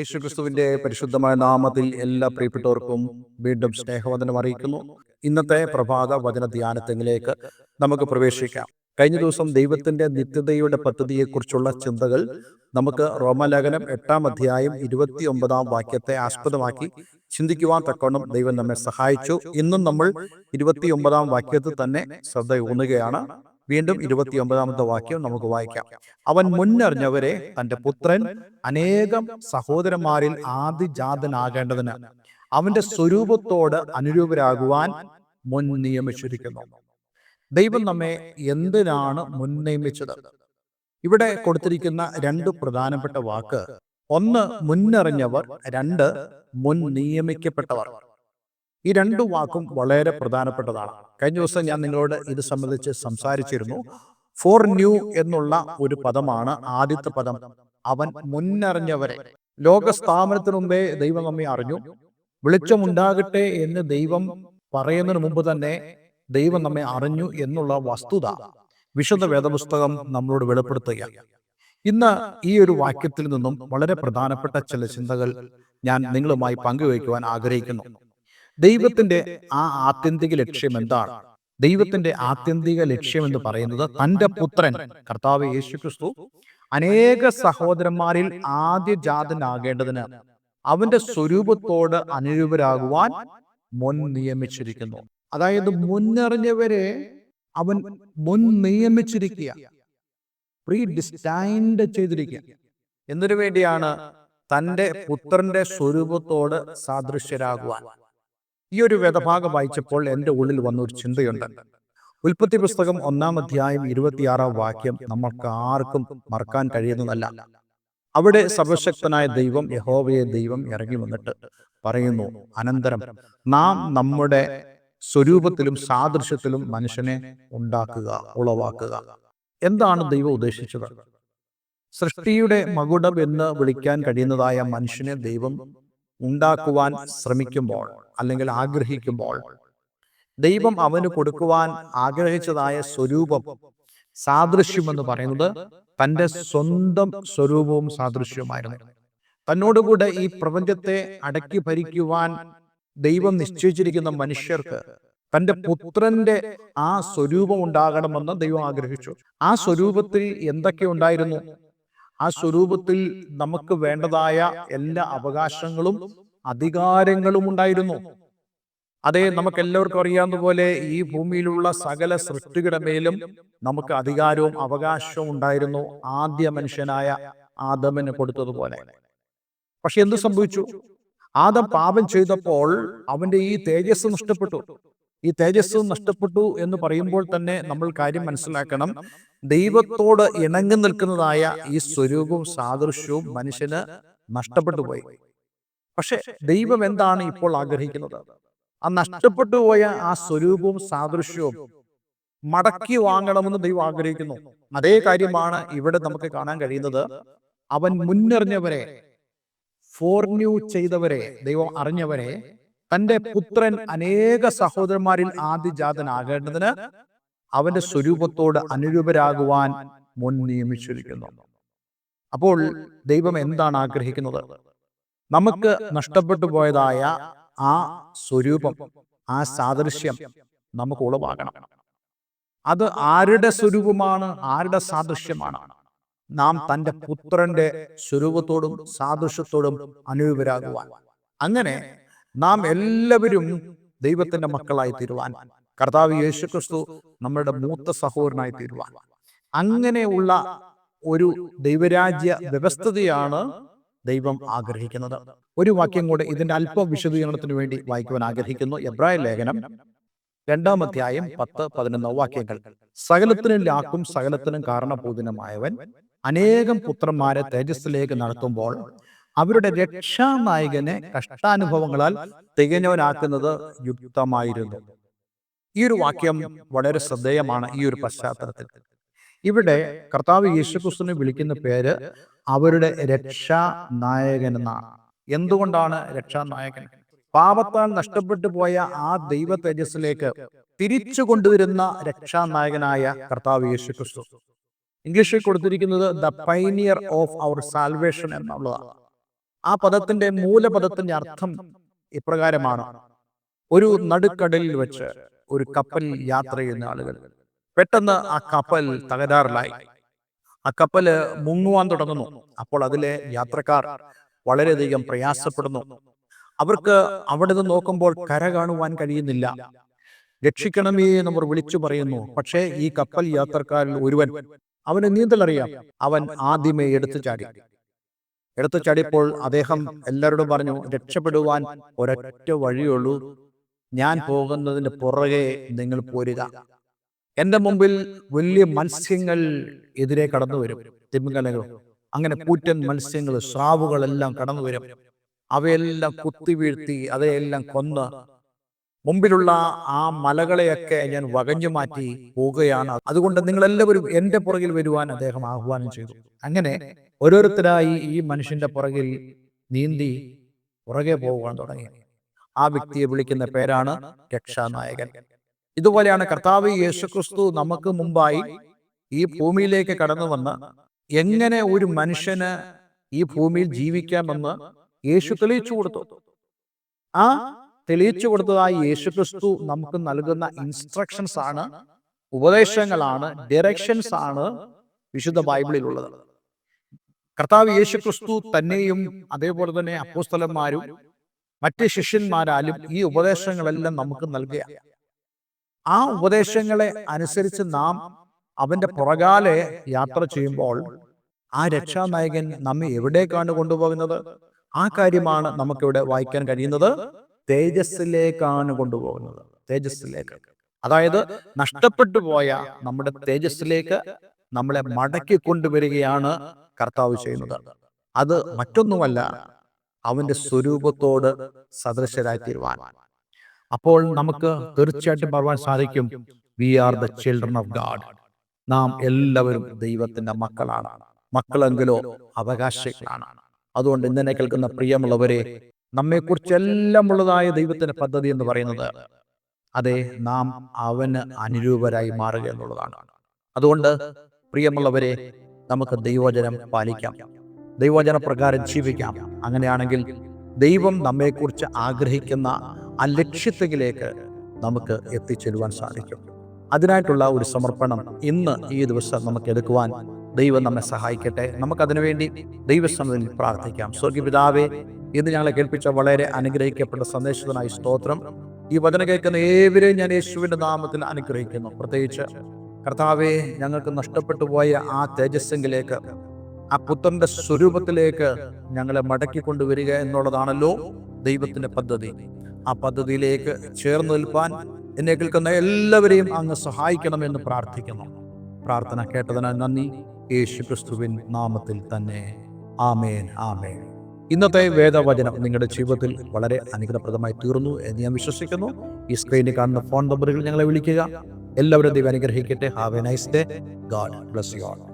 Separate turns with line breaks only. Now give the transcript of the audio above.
യേശുക്രിസ്തുവിന്റെ പരിശുദ്ധമായ നാമത്തിൽ എല്ലാ പ്രിയപ്പെട്ടവർക്കും വീണ്ടും സ്നേഹവന്ദനം അറിയിക്കുന്നു. ഇന്നത്തെ പ്രഭാത വചന ധ്യാനത്തിലേക്ക് നമുക്ക് പ്രവേശിക്കാം. കഴിഞ്ഞ ദിവസം ദൈവത്തിന്റെ നിത്യതയുടെ പദ്ധതിയെക്കുറിച്ചുള്ള ചിന്തകൾ നമുക്ക് റോമലേഖനം എട്ടാം അധ്യായം ഇരുപത്തി ഒമ്പതാം വാക്യത്തെ ആസ്പദമാക്കി ചിന്തിക്കുവാൻ തക്കവണ്ണം ദൈവം നമ്മെ സഹായിച്ചു. ഇന്നും നമ്മൾ ഇരുപത്തി ഒമ്പതാം വാക്യത്തിൽ തന്നെ ശ്രദ്ധ ഊന്നുകയാണ് വീണ്ടും ഇരുപത്തി ഒമ്പതാമത്തെ വാക്യം നമുക്ക് വായിക്കാം. അവൻ മുന്നറിഞ്ഞവരെ തന്റെ പുത്രൻ അനേകം സഹോദരന്മാരിൽ ആദിജാതനാകേണ്ടതിന് അവന്റെ സ്വരൂപത്തോട് അനുരൂപരാകുവാൻ മുൻ നിയമിച്ചിരിക്കുന്നു. ദൈവം നമ്മെ എന്തിനാണ് മുൻ നിയമിച്ചത്? ഇവിടെ കൊടുത്തിരിക്കുന്ന രണ്ട് പ്രധാനപ്പെട്ട വാക്ക്. ഒന്ന് മുന്നറിഞ്ഞവർ രണ്ട് മുൻ നിയമിക്കപ്പെട്ടവർ. ഈ രണ്ടു വാക്കും വളരെ പ്രധാനപ്പെട്ടതാണ്. കഴിഞ്ഞ ദിവസം ഞാൻ നിങ്ങളോട് ഇത് സംബന്ധിച്ച് സംസാരിച്ചിരുന്നു. ഫോർ ന്യൂ എന്നുള്ള ഒരു പദമാണ് ആദ്യത്തെ പദം. അവൻ മുന്നറിഞ്ഞവരെ. ലോക സ്ഥാപനത്തിന് മുമ്പേ ദൈവം നമ്മെ അറിഞ്ഞു. വെളിച്ചമുണ്ടാകട്ടെ എന്ന് ദൈവം പറയുന്നതിന് മുമ്പ് തന്നെ ദൈവം നമ്മെ അറിഞ്ഞു എന്നുള്ള വസ്തുത വിശുദ്ധ വേദപുസ്തകം നമ്മളോട് വെളിപ്പെടുത്തുകയാണ്. ഇന്ന് ഈ ഒരു വാക്യത്തിൽ നിന്നും വളരെ പ്രധാനപ്പെട്ട ചില ചിന്തകൾ ഞാൻ നിങ്ങളുമായി പങ്കുവയ്ക്കുവാൻ ആഗ്രഹിക്കുന്നു. ദൈവത്തിന്റെ ആ ആത്യന്തിക ലക്ഷ്യം എന്താണ്? ദൈവത്തിന്റെ ആത്യന്തിക ലക്ഷ്യം എന്ന് പറയുന്നത് തന്റെ പുത്രൻ കർത്താവ് യേശു ക്രിസ്തു അനേക സഹോദരന്മാരിൽ ആദ്യ ജാതനാകേണ്ടതിന് അവന്റെ സ്വരൂപത്തോട് അനുരൂപരാകുവാൻ മുൻ നിയമിച്ചിരിക്കുന്നു. അതായത് മുന്നറിഞ്ഞവരെ അവൻ മുൻ നിയമിച്ചിരിക്കുക. പ്രീ ഡിസ്റ്റൈൻഡ് ചെയ്തിരിക്കുക. എന്തിനു വേണ്ടിയാണ് തന്റെ പുത്രന്റെ സ്വരൂപത്തോട് സാദൃശ്യരാകുവാൻ? ഈ ഒരു വേദഭാഗം വായിച്ചപ്പോൾ എന്റെ ഉള്ളിൽ വന്നൊരു ചിന്തയുണ്ട്. ഉൽപ്പത്തി പുസ്തകം ഒന്നാം അധ്യായം ഇരുപത്തിയാറാം വാക്യം നമ്മൾക്ക് ആർക്കും മറക്കാൻ കഴിയുന്നതല്ല. അവിടെ സർവശക്തനായ ദൈവം യഹോവയെ ദൈവം ഇറങ്ങി വന്നിട്ട് പറയുന്നു അനന്തരം നാം നമ്മുടെ സ്വരൂപത്തിലും സാദൃശ്യത്തിലും മനുഷ്യനെ ഉണ്ടാക്കുക ഉളവാക്കുക. എന്താണ് ദൈവം ഉദ്ദേശിച്ചത്? സൃഷ്ടിയുടെ മകുടം എന്ന് വിളിക്കാൻ കഴിയുന്നതായ മനുഷ്യനെ ദൈവം ഉണ്ടാക്കുവാൻ ശ്രമിക്കുമ്പോൾ അല്ലെങ്കിൽ ആഗ്രഹിക്കുമ്പോൾ. ദൈവം അവന് കൊടുക്കുവാൻ ആഗ്രഹിച്ചതായ സ്വരൂപം സാദൃശ്യം എന്ന് പറയുന്നത് തന്റെ സ്വന്തം സ്വരൂപവും സാദൃശ്യവുമായിരുന്നു. തന്നോടുകൂടെ ഈ പ്രപഞ്ചത്തെ അടക്കി ഭരിക്കുവാൻ ദൈവം നിശ്ചയിച്ചിരിക്കുന്ന മനുഷ്യർക്ക് തന്റെ പുത്രന്റെ ആ സ്വരൂപം ഉണ്ടാകണമെന്ന് ദൈവം ആഗ്രഹിച്ചു. ആ സ്വരൂപത്തിൽ എന്തൊക്കെ ഉണ്ടായിരുന്നു? ആ സ്വരൂപത്തിൽ നമുക്ക് വേണ്ടതായ എല്ലാ അവകാശങ്ങളും അധികാരങ്ങളും ഉണ്ടായിരുന്നു. അതെ നമുക്ക് എല്ലാവർക്കും അറിയാവുന്ന പോലെ ഈ ഭൂമിയിലുള്ള സകല സൃഷ്ടികളുടെ മേലും നമുക്ക് അധികാരവും അവകാശവും ഉണ്ടായിരുന്നു ആദ്യ മനുഷ്യനായ ആദമിന് കൊടുത്തതുപോലെ. പക്ഷെ എന്ത് സംഭവിച്ചു? ആദം പാപം ചെയ്തപ്പോൾ അവന്റെ ഈ തേജസ് നഷ്ടപ്പെട്ടു. ഈ തേജസ് നഷ്ടപ്പെട്ടു എന്ന് പറയുമ്പോൾ തന്നെ നമ്മൾ കാര്യം മനസ്സിലാക്കണം. ദൈവത്തോട് ഇണങ്ങി നിൽക്കുന്നതായ ഈ സ്വരൂപവും സാദൃശ്യവും മനുഷ്യന് നഷ്ടപ്പെട്ടു പോയി പക്ഷെ ദൈവം എന്താണ് ഇപ്പോൾ ആഗ്രഹിക്കുന്നത്? ആ നഷ്ടപ്പെട്ടു പോയ ആ സ്വരൂപവും സാദൃശ്യവും മടക്കി വാങ്ങണമെന്ന് ദൈവം ആഗ്രഹിക്കുന്നു. അതേ കാര്യമാണ് ഇവിടെ നമുക്ക് കാണാൻ കഴിയുന്നത്. അവൻ മുന്നറിഞ്ഞവരെ ഫോർന്യൂ ചെയ്തവരെ ദൈവം അറിഞ്ഞവരെ തന്റെ പുത്രൻ അനേക സഹോദരന്മാരിൽ ആദ്യജാതനാകേണ്ടതിന് അവന്റെ സ്വരൂപത്തോട് അനുരൂപരാകുവാൻ മുൻ നിയമിച്ചിരിക്കുന്നു. അപ്പോൾ ദൈവം എന്താണ് ആഗ്രഹിക്കുന്നത്? നമുക്ക് നഷ്ടപ്പെട്ടു പോയതായ ആ സ്വരൂപം ആ സാദൃശ്യം നമുക്ക് ഉളവാകണം അത് ആരുടെ സ്വരൂപമാണ്? ആരുടെ സാദൃശ്യമാണ്? നാം തന്റെ പുത്രന്റെ സ്വരൂപത്തോടും സാദൃശ്യത്തോടും അനുരൂപരാകുവാൻ അങ്ങനെ നാം എല്ലാവരും ദൈവത്തിന്റെ മക്കളായി തീരുവാൻ. കർത്താവ് യേശു ക്രിസ്തു നമ്മുടെ മൂത്ത സഹോദരനായി തീരുവാൻ. അങ്ങനെയുള്ള ഒരു ദൈവരാജ്യ വ്യവസ്ഥതയാണ് ദൈവം ആഗ്രഹിക്കുന്നത്. ഒരു വാക്യം കൂടെ ഇതിന്റെ അല്പ വിശദീകരണത്തിന് വേണ്ടി വായിക്കുവാൻ ആഗ്രഹിക്കുന്നു. എബ്രായ ലേഖനം രണ്ടാം അധ്യായം പത്ത് പതിനൊന്ന് വാക്യങ്ങൾ. സകലത്തിനും ലാക്കും സകലത്തിനും കാരണഭൂതനുമായവൻ അനേകം പുത്രന്മാരെ തേജസ്സിലേക്ക് നടത്തുമ്പോൾ അവരുടെ രക്ഷാനായകനെ കഷ്ടാനുഭവങ്ങളാൽ തികഞ്ഞവനാക്കുന്നത് യുക്തമായിരുന്നു. ഈ ഒരു വാക്യം വളരെ ശ്രദ്ധേയമാണ് ഈ ഒരു പശ്ചാത്തലത്തിൽ. ഇവിടെ കർത്താവ് യേശുക്രിസ്തുവിനെ വിളിക്കുന്ന പേര് അവരുടെ രക്ഷാ നായകൻ എന്നാണ് എന്തുകൊണ്ടാണ് രക്ഷാ നായകൻ പാപത്താൽ നഷ്ടപ്പെട്ടു പോയ ആ ദൈവ തേജസ്സിലേക്ക് തിരിച്ചു കൊണ്ടുവരുന്ന രക്ഷാ രക്ഷാനായകനായ കർത്താവ് യേശു ക്രിസ്തു ഇംഗ്ലീഷിൽ കൊടുത്തിരിക്കുന്നത് the pioneer of our salvation എന്നുള്ളതാണ് ആ പദത്തിന്റെ മൂലപദത്തിന്റെ അർത്ഥം ഇപ്രകാരമാണ്. ഒരു നടുക്കടലിൽ വെച്ച് ഒരു കപ്പൽ യാത്ര ചെയ്യുന്ന ആളുകൾ. പെട്ടെന്ന് ആ കപ്പൽ തകരാറിലായി. ആ കപ്പൽ മുങ്ങുവാൻ തുടങ്ങുന്നു. അപ്പോൾ അതിലെ യാത്രക്കാർ വളരെയധികം പ്രയാസപ്പെടുന്നു. അവർക്ക് അവിടെ നിന്ന് നോക്കുമ്പോൾ കര കാണുവാൻ കഴിയുന്നില്ല. രക്ഷിക്കണമേ എന്നവർ വിളിച്ചു പറയുന്നു. പക്ഷേ ഈ കപ്പൽ യാത്രക്കാരിൽ ഒരുവൻ അവന് നീന്തലറിയാം അവൻ ആദ്യമേ എടുത്തു ചാടി. എടുത്തു ചാടിയപ്പോൾ അദ്ദേഹം എല്ലാവരോടും പറഞ്ഞു രക്ഷപ്പെടുവാൻ ഒരൊറ്റ വഴിയുള്ളൂ ഞാൻ പോകുന്നതിന് പുറകെ നിങ്ങൾ പോരുക. എന്റെ മുമ്പിൽ വലിയ മത്സ്യങ്ങൾ എതിരെ കടന്നു വരും. തിമിംഗലകൾ അങ്ങനെ കൂറ്റൻ മത്സ്യങ്ങൾ സ്രാവുകളെല്ലാം കടന്നു വരും. അവയെല്ലാം കുത്തി വീഴ്ത്തി അവയെല്ലാം കൊന്ന് മുമ്പിലുള്ള ആ മലകളെയൊക്കെ ഞാൻ വകഞ്ഞു മാറ്റി പോവുകയാണ്. അതുകൊണ്ട് നിങ്ങൾ എല്ലാവരും എന്റെ പുറകിൽ വരുവാൻ അദ്ദേഹം ആഹ്വാനം ചെയ്തു. അങ്ങനെ ഓരോരുത്തരായി ഈ മനുഷ്യന്റെ പുറകിൽ നീന്തി പുറകെ പോകാൻ തുടങ്ങി. ആ വ്യക്തിയെ വിളിക്കുന്ന പേരാണ് രക്ഷാനായകൻ. ഇതുപോലെയാണ് കർത്താവ് യേശുക്രിസ്തു നമുക്ക് മുമ്പായി ഈ ഭൂമിയിലേക്ക് കടന്നു വന്ന് എങ്ങനെ ഒരു മനുഷ്യന് ഈ ഭൂമിയിൽ ജീവിക്കാമെന്ന് യേശു തെളിയിച്ചു കൊടുത്തു. ആ തെളിയിച്ചു കൊടുത്തതായി യേശുക്രിസ്തു നമുക്ക് നൽകുന്ന ഇൻസ്ട്രക്ഷൻസ് ആണ് ഉപദേശങ്ങളാണ് ഡയറക്ഷൻസ് ആണ് വിശുദ്ധ ബൈബിളിൽ ഉള്ളത് കർത്താവ് യേശുക്രിസ്തു തന്നെയും അതേപോലെ തന്നെ അപ്പോസ്തലന്മാരും മറ്റ് ശിഷ്യന്മാരാലും ഈ ഉപദേശങ്ങളെല്ലാം നമുക്ക് നൽകുക ആ ഉപദേശങ്ങളെ അനുസരിച്ച് നാം അവന്റെ പുറകാലെ യാത്ര ചെയ്യുമ്പോൾ ആ രക്ഷാനായകൻ നമ്മെ എവിടേക്കാണ് കൊണ്ടുപോകുന്നത്? ആ കാര്യമാണ് നമുക്കിവിടെ വായിക്കാൻ കഴിയുന്നത്. തേജസ്സിലേക്കാണ് കൊണ്ടുപോകുന്നത്. തേജസ്സിലേക്ക്. അതായത് നഷ്ടപ്പെട്ടു പോയ നമ്മുടെ തേജസ്സിലേക്ക് നമ്മളെ മടക്കി കൊണ്ടുവരികയാണ് കർത്താവ് ചെയ്യുന്നത്. അത് മറ്റൊന്നുമല്ല അവന്റെ സ്വരൂപത്തോട് സദൃശരായി തീരുവാൻ അപ്പോൾ നമുക്ക് തീർച്ചയായിട്ടും പറയാൻ സാധിക്കും. We are the children of God നാം എല്ലാവരും ദൈവത്തിന്റെ മക്കളാണ്. മക്കളെങ്കിലോ അവകാശികളാണ്. അതുകൊണ്ട് ഇന്നലെ കേൾക്കുന്ന പ്രിയമുള്ളവരെ നമ്മെക്കുറിച്ചെല്ലാം ഉള്ളതായ ദൈവത്തിന്റെ പദ്ധതി എന്ന് പറയുന്നത് അതെ നാം അവന് അനുരൂപരായി മാറുക എന്നുള്ളതാണ്. അതുകൊണ്ട് പ്രിയമുള്ളവരെ നമുക്ക് ദൈവവചനം പാലിക്കാം. ദൈവവചന പ്രകാരം ജീവിക്കാം. അങ്ങനെയാണെങ്കിൽ ദൈവം നമ്മെക്കുറിച്ച് ആഗ്രഹിക്കുന്ന ആ ലക്ഷ്യത്തിലേക്ക് നമുക്ക് എത്തിച്ചേരുവാൻ സാധിക്കും. അതിനായിട്ടുള്ള ഒരു സമർപ്പണം ഇന്ന് ഈ ദിവസം നമുക്ക് എടുക്കുവാൻ ദൈവം നമ്മെ സഹായിക്കട്ടെ. നമുക്ക് അതിനുവേണ്ടി ദൈവസന്നിധിയിൽ പ്രാർത്ഥിക്കാം. സ്വർഗീപിതാവേ ഇന്ന് ഞങ്ങളെ കേൾപ്പിച്ച വളരെ അനുഗ്രഹിക്കപ്പെട്ട സന്ദേശത്തിനായി സ്തോത്രം. ഈ വചന കേൾക്കുന്ന ഏവരെയും ഞാൻ യേശുവിന്റെ നാമത്തിൽ അനുഗ്രഹിക്കുന്നു. പ്രത്യേകിച്ച് കർത്താവെ ഞങ്ങൾക്ക് നഷ്ടപ്പെട്ടു പോയ ആ തേജസ്സെങ്കിലേക്ക് ആ പുത്രന്റെ സ്വരൂപത്തിലേക്ക് ഞങ്ങളെ മടക്കി കൊണ്ടുവരിക എന്നുള്ളതാണല്ലോ ദൈവത്തിന്റെ പദ്ധതി. ആ പദ്ധതിയിലേക്ക് ചേർന്ന് നിൽപ്പാൻ എന്നെ കേൾക്കുന്ന എല്ലാവരെയും അങ്ങ് സഹായിക്കണമെന്ന് പ്രാർത്ഥിക്കുന്നു. പ്രാർത്ഥന കേട്ടതിനാൽ നന്ദി. യേശു ക്രിസ്തുവിൻ നാമത്തിൽ തന്നെ. ആമേൻ ആമേൻ. ഇന്നത്തെ വേദവചനം നിങ്ങളുടെ ജീവിതത്തിൽ വളരെ അനുഗ്രഹപ്രദമായി തീർന്നു എന്ന് ഞാൻ വിശ്വസിക്കുന്നു. ഈ സ്ക്രീനിൽ കാണുന്ന ഫോൺ നമ്പറുകൾ ഞങ്ങളെ വിളിക്കുക. എല്ലാവരും ദൈവം അനുഗ്രഹിക്കട്ടെ. Have a nice day God bless you all